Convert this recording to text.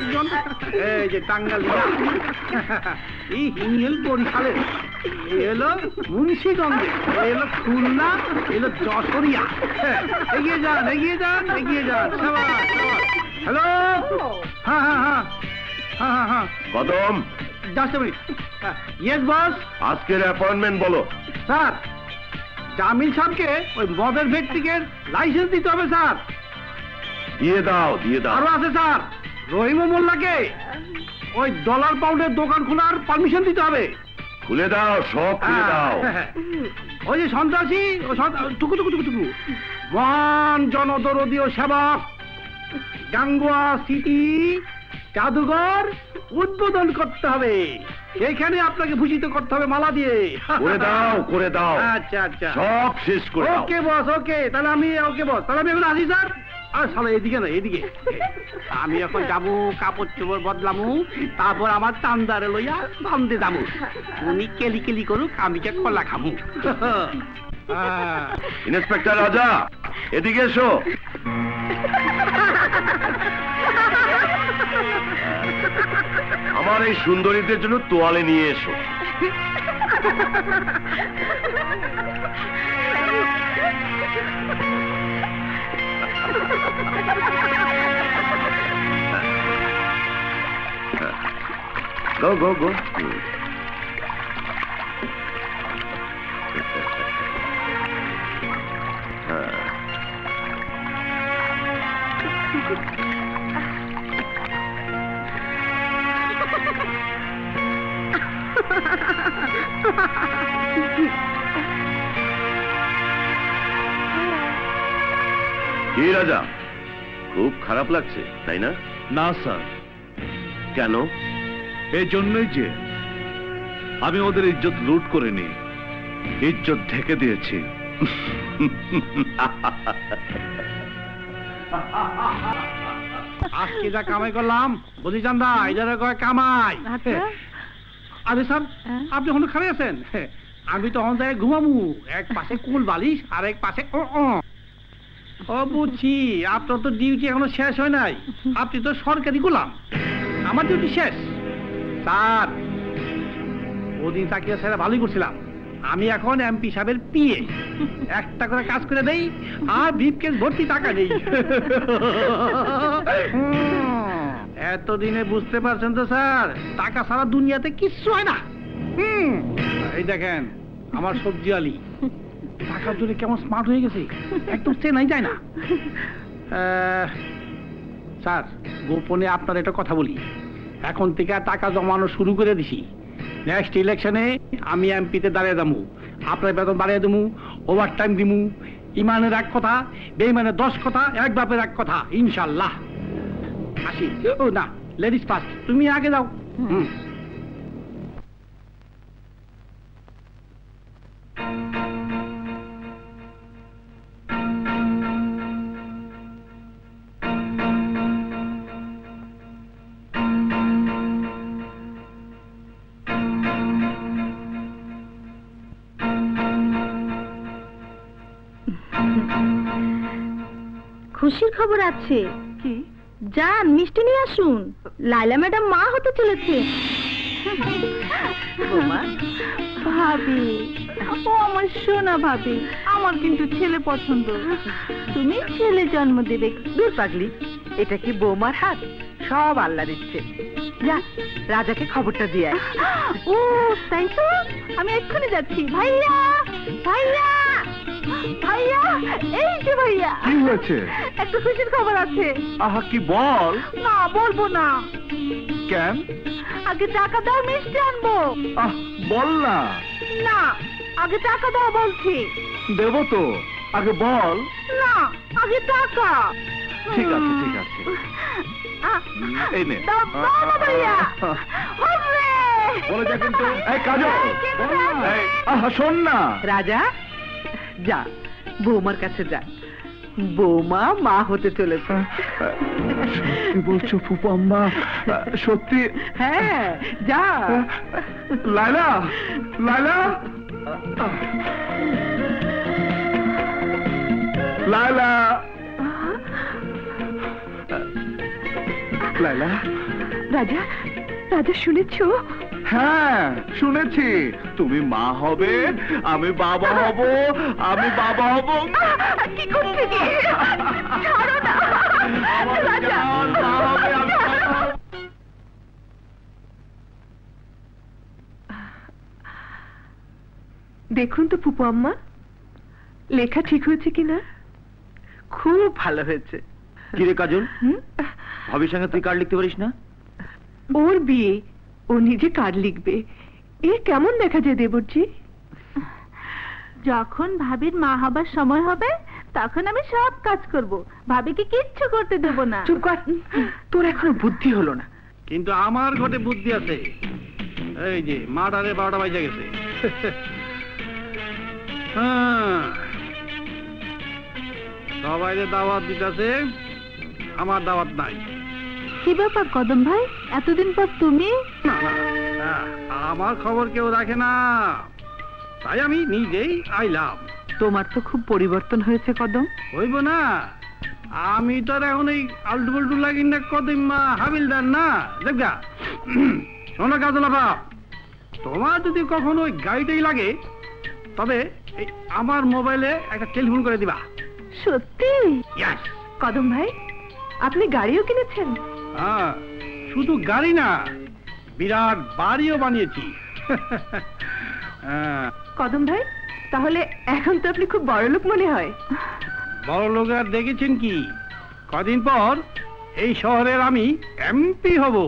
একজন এই যে টাঙ্গালিয়া এই হিঙ্গেল বরিশালের এই হলো মুন্সিগঞ্জে এই হলো খুলনা এই হলো যশোরিয়া। হ্যাঁ, এগিয়ে যান এগিয়ে যান এগিয়ে যান। হ্যালো? হ্যাঁ হ্যাঁ হ্যাঁ। হ্যাঁ হ্যাঁ হ্যাঁ। কদম। জাস্ট মিনিট ইয়েস বস আজকের অ্যাপয়েন্টমেন্ট বলো। স্যার জামিল সাহেবকে ওই মদের ব্যক্তিকের লাইসেন্স দিতে হবে স্যার। দিয়ে দাও দিয়ে দাও। আরও আছে স্যার। রহিম মোল্লাকে? ওই ডলার পাউন্ডের দোকান খোলার পারমিশন দিতে হবে। খুলে দাও সব খুলে দাও। হ্যাঁ, ওই যে সন্ত্রাসী টুকু টুকু টুকু টুকু। মহান জনদরদীয় সেবক গাঙ্গুয়া সিটি জাদুঘর উদ্বোধন করতে হবে। এখানে আপনাকে ভূষিত করতে হবে মালা দিয়ে। করে দাও করে দাও। আচ্ছা আচ্ছা। সব শেষ করে ওকে বস ওকে। তাহলে আমি ওকে বস। তাহলে আমি এখন আসি স্যার। আর সালা এদিকে না এদিকে। আমি এখন যাব কাপড় চোপড় বদলামু তারপর আমার চান্দারে লইয়া বান্ধে যাব উনি কেলি কেলি করুক আমি কে কলা খামু। আহ, ইন্সপেক্টর রাজা এদিকে এসো। আমার এই সুন্দরীদের জন্য তোয়ালে নিয়ে এসো। গো গো গো কি রাজা? খুব খারাপ লাগছে তাই না? না স্যার। কেন? এই জন্যই যে আমি ওদের ইজ্জত লুট করে নি ইজ্জত ঢেকে দিয়েছি। আজকে যা কামাই করলাম? বুঝি চান্দা এটারে কয় কামাই। আচ্ছা। আরে স্যার হ্যাঁ? আপনি ওখানে খালি আছেন? আমি তখন যাই ঘুমামু। এক পাশে কুল বালিশ আর এক পাশে ও ও। বুঝছি আপনার তো ডিউটি এখনও শেষ হয় নাই। আপনি তো সরকারি গোলাম। আমার ডিউটি শেষ। স্যার ওদিন তাকিয়ে স্যার ভালোই করছিলাম। আমি এখন এমপি সাহেবের পিএ একটা করে কাজ করে দেই আর ব্রিফকেস ভর্তি টাকা নেই এতদিনে বুঝতে পারছেন তো স্যার টাকা ছাড়া দুনিয়াতে কিচ্ছু হয় না। হুম, এই দেখেন আমার সবজি আলি। টাকার জন্য কেমন স্মার্ট হয়ে গেছে? একদম চেনাই যায় না। স্যার, গোপনে আপনার একটা কথা বলি। এখন থেকে টাকা জমানো শুরু করে দিছি। নেক্সট ইলেকশনে আমি এমপিতে দাঁড়িয়ে দামু আপনার বেতন বাড়িয়ে দেবো ওভার টাইম দিমু ইমানের এক কথা, বেইমানের দশ কথা, এক বাপের এক কথা, ইনশাল্লাহ। আসি। না লেডিস ফার্স্ট তুমি আগে যাও। হুম। খুশির খবর আছে। কি? যান মিষ্টি নিয়ে আসুন। লাইলা ম্যাডাম মা হতে চলেছে। ভাবি। ও আমার সোনা ভাবি। আমার কিন্তু ছেলে পছন্দ। তুমি ছেলে জন্ম দেবে। দূর পাগলি এটা কি বৌমার হাত? সব আল্লাহ দিচ্ছে। যা রাজাকে খবরটা দিয়ে ও থ্যাংক ইউ আমি এক্ষুনি যাচ্ছি। ভাইয়া! ভাইয়া! ভাইয়া এই যে ভাইয়া। কি হয়েছে? একটা খুশির খবর আছে। আহা কি বল? না বলব না। কেন? আগে টাকা দাও মিষ্টি আনব। আহ বল না। না আগে টাকা দাও বলছি। দেব তো। আগে বল। না আগে টাকা। ঠিক আছে ঠিক আছে। আহ, এই নে। দাও, দাও ভাইয়া। হবে বলে যা কিন্তু। এই কাজল। আহা শোন না। রাজা? যা বৌমার কাছে যা। বৌমা মা হতে চলেছে। সত্যি বলছো সত্যি? হ্যাঁ যা। লাইলা লাইলা লাইলা লাইলা রাজা রাজা শুনেছো? হ্যাঁ শুনেছি। তুমি মা হবে আমি বাবা হব আমি বাবা হব। কি করছে কি? ছাড়ো না। দেখুন তো ফুপু আম্মা লেখা ঠিক হয়েছে কিনা? খুব ভালো হয়েছে। কিরে কাজল? হুম? ভাবির সঙ্গে তুই কার্ড লিখতে পারিস না? ওর বিয়ে। ও নিজে কার্ড লিখবে? এ কেমন দেখা যায় দেবরজি? যখন ভাবির মা হবার সময় হবে তখন আমি সব কাজ করব। ভাবিকে কিচ্ছু করতে দেব না। চুপ কর। তোর এখনও বুদ্ধি হলো না। কিন্তু আমার ঘটে বুদ্ধি আছে। এই যে মাটারে বারোটা বাজে গেছে। হ্যাঁ। সবাই যে দাওয়াত দিতেছে আমার দাওয়াত নাই। কি ব্যাপার কদম ভাই এতদিন পর তুমি? আমার খবর কেউ রাখে না। তাই আমি নিজেই আইলাম। তোমার তো খুব পরিবর্তন হয়েছে কদম। হইব না। আমি তো আর এখন এই আল্টু পাল্টু লাগি না কদিমা হাবিলদার না দেখবা শোনো কাজলা বাপ তোমার যদি কখনো ওই গাড়িটাই লাগে তবে এই আমার মোবাইলে একটা টেলিফোন করে দিবা। সত্যি? কদম ভাই আপনি গাড়িও কিনেছেন? শুধু গাড়ি না বিরাট বাড়িও বানিয়েছি। হ্যাঁ। কদম ভাই তাহলে এখন তো আপনি খুব বড় লোক মনে হয়। বড় লোক আর দেখেছেন কি? কদিন পর এই শহরের আমি এমপি হব।